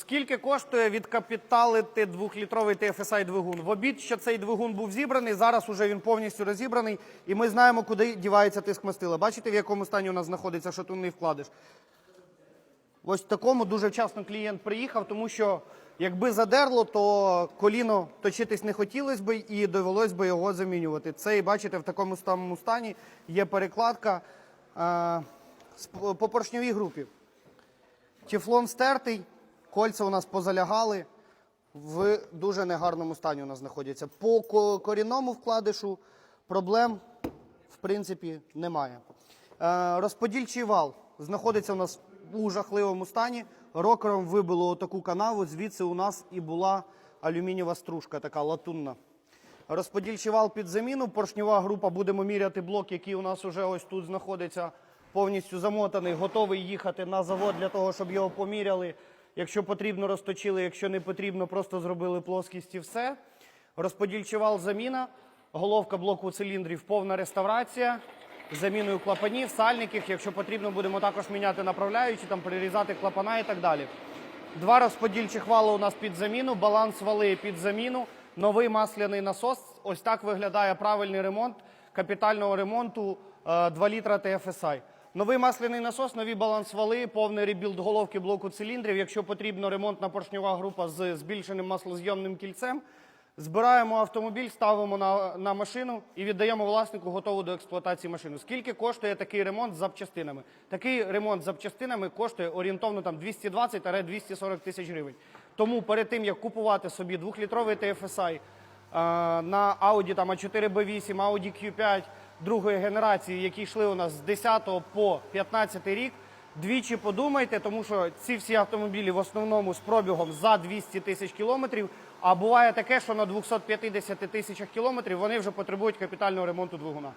Скільки коштує відкапіталити двохлітровий TFSI двигун? В обід, що цей двигун був зібраний, зараз уже він повністю розібраний, і ми знаємо, куди дівається тиск мастила. Бачите, в якому стані у нас знаходиться, не вкладеш? Ось такому дуже вчасно клієнт приїхав, тому що якби задерло, то коліно точитись не хотілося би і довелось би його замінювати. Цей, бачите, в такому самому стані є перекладка е, з- по поршньовій групі. Тефлон стертий, кольця у нас позалягали, в дуже негарному стані у нас знаходяться. По корінному вкладишу проблем, в принципі, немає. Е, розподільчий вал знаходиться у нас у жахливому стані. Рокером вибило таку канаву, звідси у нас і була алюмінієва стружка, така латунна. Розподільчий вал під заміну, поршньова група, будемо міряти блок, який у нас вже ось тут знаходиться, повністю замотаний, готовий їхати на завод для того, щоб його поміряли. Якщо потрібно, розточили, якщо не потрібно, просто зробили плоскість і все. Розподільчий вал заміна, головка блоку циліндрів, повна реставрація. Заміною клапанів, сальників, якщо потрібно, будемо також міняти направляючі, там прирізати клапана і так далі. Два розподільчих вали у нас під заміну, баланс вали під заміну, новий масляний насос. Ось так виглядає правильний ремонт капітального ремонту е, 2 літра TFSI. Новий масляний насос, нові баланс вали, повний ребілд головки блоку циліндрів. Якщо потрібно ремонтна поршньова група з збільшеним маслозйомним кільцем. Збираємо автомобіль, ставимо на, на машину і віддаємо власнику готову до експлуатації машину. Скільки коштує такий ремонт з запчастинами? Такий ремонт з запчастинами коштує орієнтовно там 220-240 тисяч гривень. Тому перед тим як купувати собі двохлітровий TFSI е, на Audi там A4 B8, Audi Q5 другої генерації, які йшли у нас з 10 по 15 рік. Двічі подумайте, тому що ці всі автомобілі в основному з пробігом за 200 тисяч кілометрів. А буває таке, що на 250 тисячах кілометрів вони вже потребують капітального ремонту двигуна.